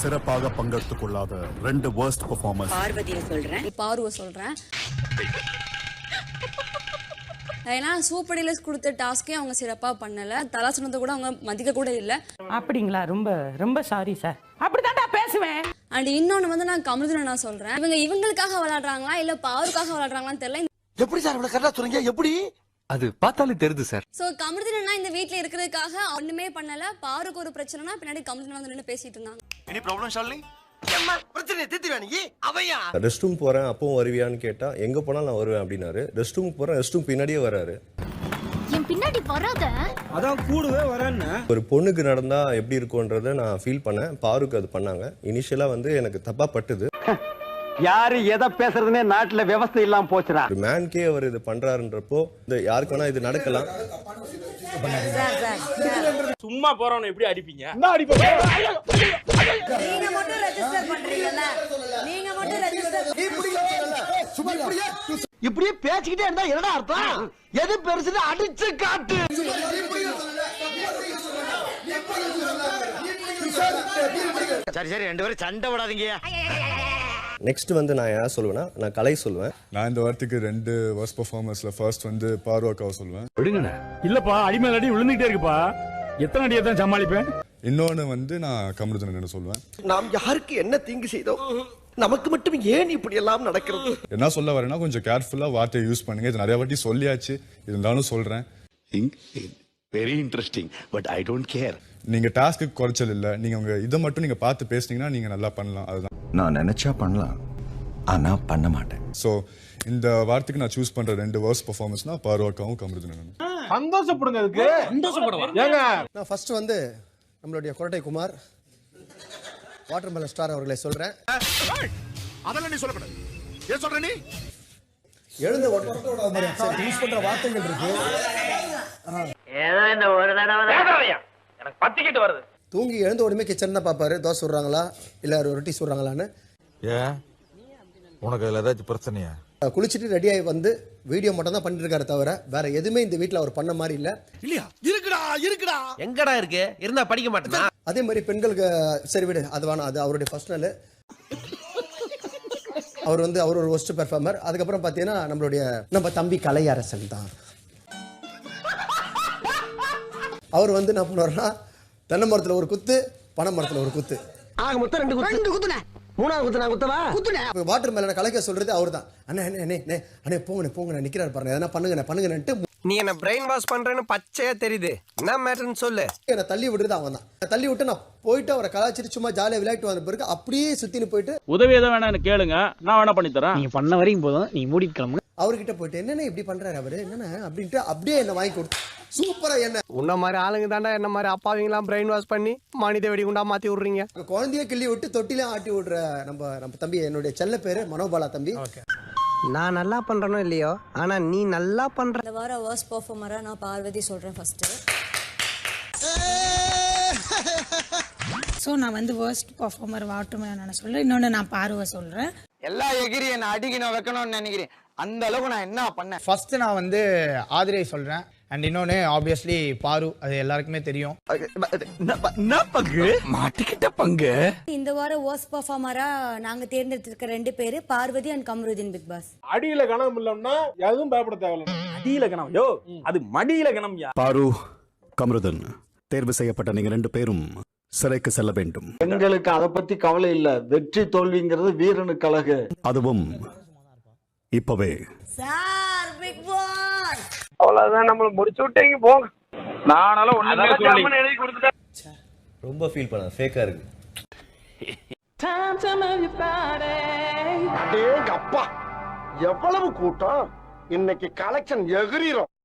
சிறப்பாக பங்கெடுத்துக் கொள்ளாத ரெண்டு worst performers. பார்வதியை சொல்றேன். பார்வை சொல்றேன். ஏன்னா சூப்படியில கொடுத்த டாஸ்கே அவங்க சிறப்பா பண்ணல. தலா சொன்னதை கூட அவங்க மதிக்க கூட இல்லை. அப்படிங்களா? ரொம்ப ரொம்ப சாரி சார் அப்படித்தான்டா பேசுவேன். அண்ட் இன்னொன்னு வந்து நான் கமருதனை நான் சொல்றேன். இவங்க இவங்களுக்காக விளையாடுறாங்களா? இல்ல பாருக்காக விளையாடுறாங்களான்னு தெரியல. எப்படி சார் இவ்வளவு கரெக்டா சொல்றீங்க எப்படி? அது பார்த்தாலே தெரியுது சார். சோ கமருதனா இந்த வீட்ல இருக்கிறதுக்காக ஒண்ணுமே பண்ணல. பாருக்கு ஒரு பிரச்சனைனா பின்னாடி கமருதன் வந்து நின்று பேசிட்டு இருந்தாங்க. Any problem Shalini rest room போறேன் அப்பவும் வருவியான்னு கேட்டா எங்க போனாலும் நான் வருவேன் அப்படின்னாரு. ரெஸ்ட் ரூம் போறேன் ரெஸ்ட் ரூம் பின்னாடியே வராரு. என் பின்னாடி வராத? ஒரு பொண்ணுக்கு நடந்தா எப்படி இருக்கும்ன்றத நான் ஃபீல் பண்ணேன். பாருக்கு அது பண்ணாங்க. இனிஷியலா வந்து எனக்கு தப்பா பட்டுது. யாரு எதை பேசுறதுனே நாட்டுல விவசாயம் இல்லாம போச்சுடா. மேன்கே அவர் இது பண்றாருன்றப்போ இந்த யாருக்கு வேணா இது நடக்கலாம். சும்மா போறவன எப்படி அடிப்பீங்க? நீங்க மட்டும் ரெஜிஸ்டர் பண்றீங்கல்ல. நீங்க மட்டும் ரெஜிஸ்டர் சும்மா இப்படியே இப்படியே பேசிக்கிட்டே இருந்தா என்னடா அர்த்தம்? எது பெருசுன்னு அடிச்சு காட்டு. சரி சரி ரெண்டு பேரும் சண்டை விடாதீங்க நெக்ஸ்ட் வந்து நான் யார் சொல்லுவேன்னா நான் கலை சொல்லுவேன். நான் இந்த வாரத்துக்கு ரெண்டு வர்ஸ் பர்ஃபார்மன்ஸ்ல ஃபர்ஸ்ட் வந்து பார்வாக்காவை சொல்லுவேன். விடுங்கண்ணே. இல்லப்பா அடிமேல் அடி விழுந்துகிட்டே இருக்குப்பா. எத்தனை அடியை தான் சமாளிப்பேன்? இன்னொன்னு வந்து நான் கமருதன் சொல்லுவேன். நாம் யாருக்கு என்ன தீங்கு செய்தோம் நமக்கு மட்டும் ஏன் இப்படி எல்லாம் நடக்கிறது? என்ன சொல்ல வரேன்னா கொஞ்சம் கேர்ஃபுல்லா வார்த்தையை யூஸ் பண்ணுங்க. இது நிறைய வாட்டி சொல்லியாச்சு. இருந்தாலும் சொல்றேன். Very interesting but I don't care நீங்க டாஸ்க்கு குறைச்சல் இல்ல. நீங்க உங்க இதை மட்டும் நீங்க பார்த்து பேசுனீங்கன்னா நீங்க நல்லா பண்ணலாம். அதுதான். நான் நினைச்சா பண்ணலாம் ஆனா பண்ண மாட்டேன். ஸோ இந்த வாரத்துக்கு நான் சூஸ் பண்ற ரெண்டு வர்ஸ் பர்ஃபார்மன்ஸ்னா பார்வாக்காவும் கமருதனும். சந்தோஷப்படுங்க அதுக்கு. சந்தோஷப்படுவா? ஏங்க. நான் ஃபர்ஸ்ட் வந்து நம்மளுடைய கொரட்டை குமார் வாட்டர் மெலன் ஸ்டார் அவர்களை சொல்றேன். அதெல்லாம் நீ சொல்லக்கூடாது. ஏன் சொல்ற நீ? எழுந்த உடனே யூஸ் பண்ற வார்த்தைகள் இருக்கு. ஏதோ இந்த ஒரு தடவை எனக்கு பத்திக்கிட்டு வருது. தூங்கி எழுந்த உடனே கிச்சன் தான் பார்ப்பாரு தோசை சுடுறாங்களா? இல்ல ரொட்டி சுடுறாங்களான்னு. ஏன் உனக்கு அதுல ஏதாச்சும் பிரச்சனையா? குளிச்சுட்டு ரெடியாகி வந்து வீடியோ மட்டும் தான் பண்ணிட்டு இருக்காரு தவிர வேற எதுவுமே இந்த வீட்ல அவர் பண்ண மாதிரி இல்ல. இல்லையா? இருக்குடா இருக்குடா. எங்கடா இருக்கு? இருந்தா படிக்க மாட்டேனா? அதே மாதிரி பெண்களுக்கு சரி விடு அது வேணாம் அது அவருடைய ஃபர்ஸ்ட் நாள். அவர் வந்து அவர் ஒரு ஒஸ்ட் பெர்ஃபார்மர் அதுக்கப்புறம் பார்த்தீங்கன்னா நம்மளுடைய நம்ம தம்பி கலையரசன் தான். அவர் வந்து என்ன பண்ணுவார்னா தென்னை மரத்துல ஒரு குத்து பனை மரத்துல ஒரு குத்து. ஆக மொத்தம் ரெண்டு குத்து. ரெண்டு குத்துனே மூணாவது குத்து நான் குத்தவா? குத்துனே வாட்டர் மேல கலைக்க சொல்றது அவர் தான் அண்ணே அண்ணே அண்ணே அண்ணே அண்ணே போங்கண்ணே போங்கண்ணே நிக்கிறாரு பாருங்க. எதனா பண்ணுங்கண்ணே பண்ணுங்கண்ணேன்ட்டு நீ என்ன பிரெயின் வாஷ் பண்றேன்னு பச்சையா தெரியுது. என்ன மேட்டர்னு சொல்லு. என்னை தள்ளி விடுறது அவன் தான் தள்ளி விட்டு நான் போயிட்டு அவரை கலாச்சிட்டு சும்மா ஜாலியாக விளையாட்டு வந்த பிறகு அப்படியே சுத்தின்னு போயிட்டு உதவி எதை வேணா எனக்கு கேளுங்க. நான் வேணா பண்ணி தரேன் நீங்க பண்ண வரைக்கும் போதும். நீ மூடி கிளம்பு அவர்கிட்ட போயிட்டு என்னென்ன இப்படி பண்றாரு அவரு? என்னென்ன அப்படின்ட்டு அப்படியே என்ன வாங்கி கொடுத்து சூப்பரா என்ன? உன்ன மாதிரி ஆளுங்க தாண்டா என்ன மாதிரி அப்பாவிங்களாம் பிரெயின் வாஷ் பண்ணி மனித வெடிகுண்டா மாத்தி விடுறீங்க. குழந்தைய கிள்ளி விட்டு தொட்டிலே ஆட்டி விடுற நம்ம நம்ம தம்பி என்னுடைய செல்ல பேரு மனோபாலா தம்பி. நான் நல்லா பண்றனோ இல்லையோ ஆனா நீ நல்லா பண்ற இந்த வார வர்ஸ்ட் பெர்ஃபார்மரா நான் பார்வதி சொல்றேன் ஃபர்ஸ்ட் ஸோ நான் வந்து வேர்ஸ்ட் பர்ஃபார்மர் வாட்டுமே நான் சொல்றேன். இன்னொன்று நான் பார்வை சொல்றேன். எல்லா எகிரி என்ன அடிக்கணும் வைக்கணும்னு நினைக்கிறேன். அந்த அளவுக்கு நான் என்ன பண்ணேன்? ஃபர்ஸ்ட் நான் வந்து ஆதிரை சொல்றேன். அண்ட் இன்னொன்னு ஆப்வியஸ்லி பாரு அது எல்லாருக்குமே தெரியும். பங்கு? மாட்டிக்கிட்ட பங்கு? இந்த வார வர்ஸ்ட் பெர்ஃபார்மரா நாங்க தேர்ந்தெடுத்திருக்க ரெண்டு பேரு Parvathi and Kamarudeen Bigg Boss அடியில கணம் இல்லம்னா எதுவும் பயப்பட தேவையில்ல. அடியில கணம் யோ அது மடியில கணம் யா. பாரு கமருதன் தேர்வு செய்யப்பட்ட நீங்க ரெண்டு பேரும் சிறைக்கு செல்ல வேண்டும். எங்களுக்கு அதை பத்தி கவலை இல்ல. வெற்றி தோல்விங்கிறது வீரனுக்கு அழகு. அதுவும் இப்பவே. சார் பிக் பாஸ் அவ்வளவுதான் நம்மள முடிச்சு விட்டீங்க போங்க. நானால ஒண்ணுமே சொல்லி எழுதி கொடுத்துட்டேன் ரொம்ப ஃபீல் பண்ண ஃபேக்கா இருக்கு. அப்பா எவ்வளவு கூட்டம்? இன்னைக்கு கலெக்ஷன் எகிரிரும்.